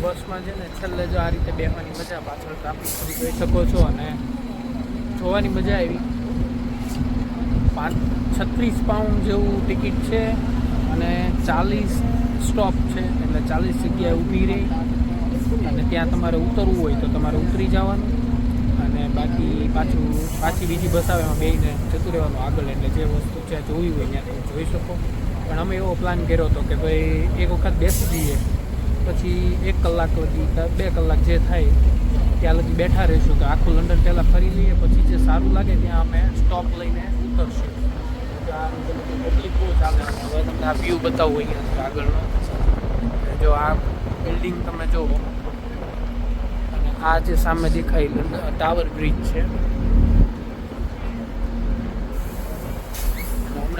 બસમાં છે ને છેલ્લે જો આ રીતે બેહવાની મજા પાછળ ટ્રાફિક તમે જોઈ શકો છો અને જોવાની મજા આવી. પાંચ, છત્રીસ પાઉન્ડ જેવું ટિકિટ છે અને ચાલીસ સ્ટોપ છે, એટલે ચાલીસ જગ્યાએ ઊભી રહી. અને ત્યાં તમારે ઉતરવું હોય તો તમારે ઉતરી જવાનું. અને બાકી પાછું, પાછી બીજી બસ આવે એમાં બેસીને જતું રહેવાનું આગળ, એટલે જે વસ્તુ છે જોવી હોય ત્યાં તમે જોઈ શકો. પણ અમે એવો પ્લાન કર્યો હતો કે ભાઈ એક વખત બેસી જઈએ. પછી એક કલાક લગી બે કલાક જે થાય ત્યાં લગી બેઠા રહીશું કે આખું લંડન પહેલાં ફરી લઈએ, પછી જે સારું લાગે ત્યાં અમે સ્ટોપ લઈને ઉતરશું. પબ્લિક બહુ ચાલે હવે તમને આ વ્યૂ બતાવું અહીંયા આગળનો. જો આ બિલ્ડિંગ તમે જુઓ. અને આ જે સામે દેખાય ટાવર બ્રિજ છે.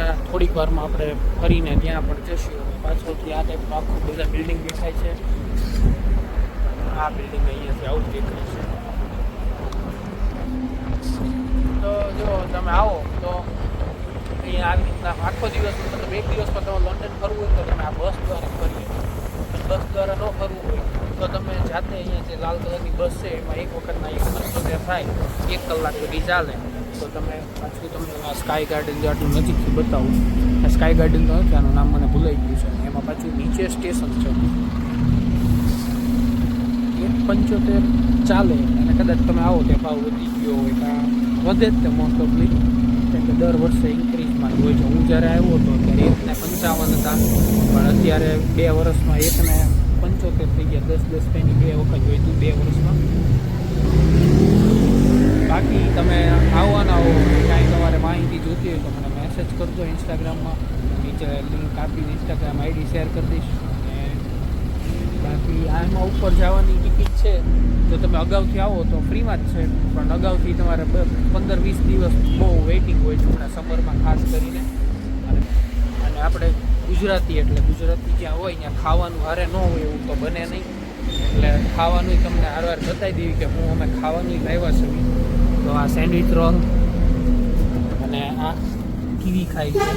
અને થોડીક વારમાં આપણે ફરીને ત્યાં પણ જશું. પાછળથી આ ટાઈપનું આખું બધા બિલ્ડિંગ દેખાય છે. આ બિલ્ડિંગ અહીંયાથી આવું જ દેખાય છે. તો જો તમે આવો, તો અહીંયા આવી રીતના આખો દિવસ મતલબ એક દિવસમાં તમે લંડન ફરવું હોય તો તમે આ બસ દ્વારા ફરી બસ દ્વારા ન ફરવું હોય તો તમે જાતે અહીંયા જે લાલ કલરની બસ છે, એમાં એક વખતના એક પંચોતેર થાય, એક કલાક સુધી ચાલે. તો તમે પાછું તમને સ્કાય ગાર્ડન જે આટલું નજીકથી બતાવું. આ સ્કાય ગાર્ડન તો નથી આનું નામ મને ભૂલાઈ ગયું છે. એમાં પાછું નીચે સ્ટેશન છે. એક પંચોતેર ચાલે, અને કદાચ તમે આવો તે ભાવ વધી ગયો હોય કાં વધે જ તે મોસ્ટ ઓફલી કેમ કે દર વર્ષે ઇન્ક્રીઝમાં હોય છે. હું જ્યારે આવ્યો હતો ત્યારે એકને પંચાવન હતા. પણ અત્યારે બે વર્ષમાં એકને પંચોતેર થઈ ગયા. દસ દસ પેની બે વખત હતું બે વર્ષમાં બાકી તમે આવવાના હો કાંઈ તમારે જોતી હોય તો મને મેસેજ કરજો ઇન્સ્ટાગ્રામમાં નીચે લિંક આપીને ઇન્સ્ટાગ્રામ આઈડી શેર કરી દઈશ. અને બાકી આમાં ઉપર જવાની ટિકિટ છે. જો તમે અગાઉથી આવો તો ફ્રીમાં જ છે. પણ અગાઉથી તમારે પંદર વીસ દિવસ બહુ વેઇટિંગ હોય છે હમણાં સમરમાં ખાસ કરીને. અને અને આપણે ગુજરાતી એટલે ગુજરાતી જ્યાં હોય ત્યાં ખાવાનું હારે ન હોય એવું તો બને નહીં. એટલે ખાવાનું તમને હારવાર બતાવી દેવી કે હું અમે ખાવાનું લાવ્યા છીએ. તો આ સેન્ડવિચ રોલ અને આ કીવી ખાઈ છે.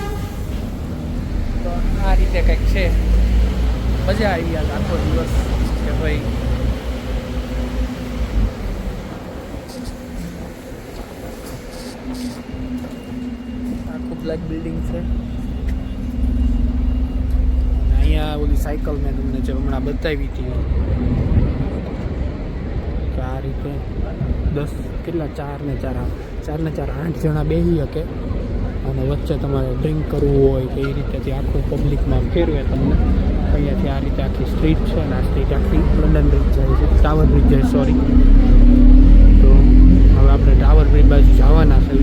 તો આ રીતે કંઈક છે. મજા આવી ગયા આખો દિવસ કે ભાઈ. આખું બ્લેક બિલ્ડિંગ છે. અહીંયા ઓલી સાયકલ મેં તમને જે હમણાં બતાવી હતી. આ રીતે દસ કેટલા? ચાર ને ચાર આ ચાર ને ચાર આઠ જણા બેસી શકે. અને વચ્ચે તમારે ડ્રિંક કરવું હોય કે એ રીતેથી આખું પબ્લિકમાં ફેરવે તમને. અહીંયાથી આ રીતે આખી સ્ટ્રીટ છે અને આ સ્ટ્રીટ આખી લંડન બ્રિજ જાય છે. ટાવર બ્રિજ જાય સોરી તો હવે આપણે ટાવર બ્રિજ બાજુ જવાના છે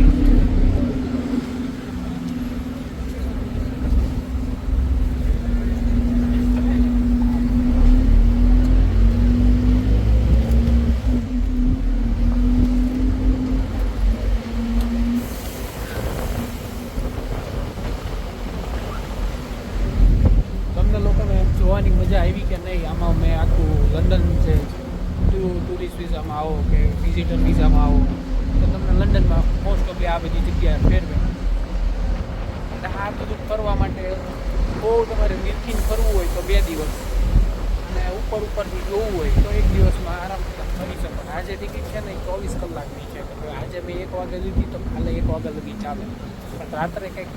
તમને લોકોને જોવાની મજા આવી કે નહીં આમાં મેં આખું લંડન છે ટુ ટુરિસ્ટ વિઝામાં આવો કે વિઝામાં આવો. તો તમને લંડનમાં મોસ્ટ ઓફલી આ બધી જગ્યાએ ફેરવે. અને આ બધું ફરવા માટે બહુ તમારે નિર્ખીન ફરવું હોય તો બે દિવસ. અને ઉપર ઉપરથી જોવું હોય તો એક દિવસમાં આરામથી ફરી શકો. આજે ટિકિટ છે ને ચોવીસ કલાકની છે. આજે મેં એક વાગે લીધી તો કાલે એક વાગ્યા લગી ચાલે. પણ રાત્રે કંઈક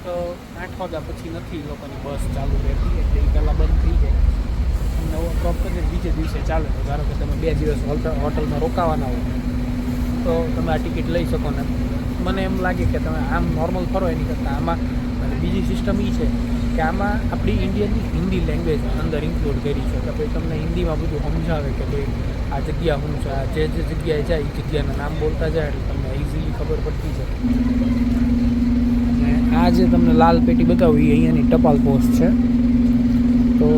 આઠ વાગ્યા પછી નથી લોકોની બસ ચાલુ રહેતી. એટલે એ પહેલાં બંધ થઈ જાય. નવો પ્રોપર બીજે દિવસે ચાલે. તો ધારો કે તમે બે દિવસ હોટલ હોટલમાં રોકાવાના હો તો તમે આ ટિકિટ લઈ શકો ને. મને એમ લાગે કે તમે આમ નોર્મલ ફરો એની કરતાં. આમાં અને બીજી સિસ્ટમ એ છે કે આમાં આપણી ઇન્ડિયનની હિન્દી લેંગ્વેજ અંદર ઇન્ક્લુડ કરી છે. કે ભાઈ તમને હિન્દીમાં બધું સમજાવે કે ભાઈ આ જગ્યા શું છે, આ જે જે જગ્યાએ જાય એ જગ્યાના નામ બોલતા જાય એટલે તમને ઇઝીલી ખબર પડતી છે અને આ જે તમને લાલ પેટી બતાવી અહીંયાની ટપાલ પોસ્ટ છે. તો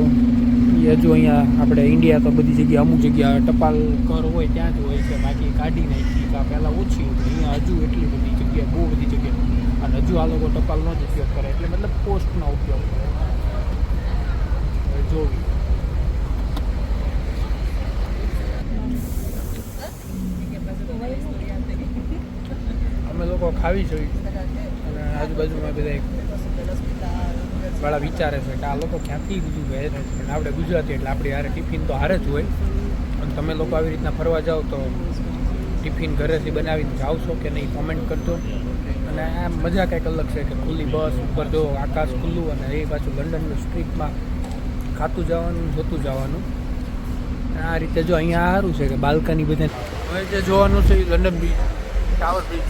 એ હજુ અહીંયા આપણે ઇન્ડિયા તો બધી જગ્યા અમુક જગ્યા ટપાલ ઘર હોય, ત્યાં જ હોય છે. બાકી કાઢી નાખી. કાં પહેલાં ઓછી હતી. અહીંયા હજુ એટલી બધી જગ્યા બહુ બધી જગ્યા અને હજુ આ લોકો ટપાલનો જ ઉપયોગ કરે. એટલે મતલબ પોસ્ટનો ઉપયોગ કરે. જોવી. અમે લોકો ખાવી જોઈએ અને આજુબાજુમાં બધા વાળા વિચારે છે કે આ લોકો ક્યાંથી બીજું વહે છે. પણ આપણે ગુજરાતી એટલે આપણી હારે ટિફિન તો હારે જ હોય. અને તમે લોકો આવી રીતના ફરવા જાઓ તો ટિફિન ઘરેથી બનાવીને જાઓ છો કે નહીં કોમેન્ટ કરજો. અને આ મજા કંઈક અલગ છે કે ખુલ્લી બસ ઉપર જો આકાશ ખુલ્લું અને એ પાછું લંડનની સ્ટ્રીટમાં ખાતું જવાનું જોતું જવાનું. આ રીતે જો અહીંયા સારું છે કે બાલ્કની બધા હવે જે જોવાનું છે લંડન બીચ ટાવર બીચ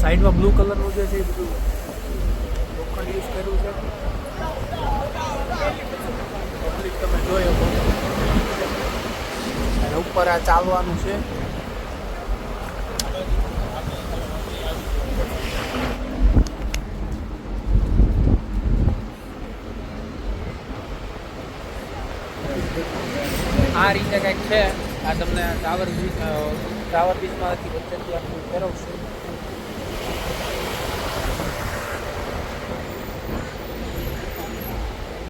સાઈડમાં બ્લુ કલરનું જે છે એ બધું લોખંડ યુઝ કર્યું છે. પબ્લિક તમે જોઈ શકો. અને ઉપર આ ચાલવાનું છે. આ રીતે કંઈક છે. આ તમને ટાવર ટાવર બીચમાંથી વચ્ચેથી આખું ફેરવશું.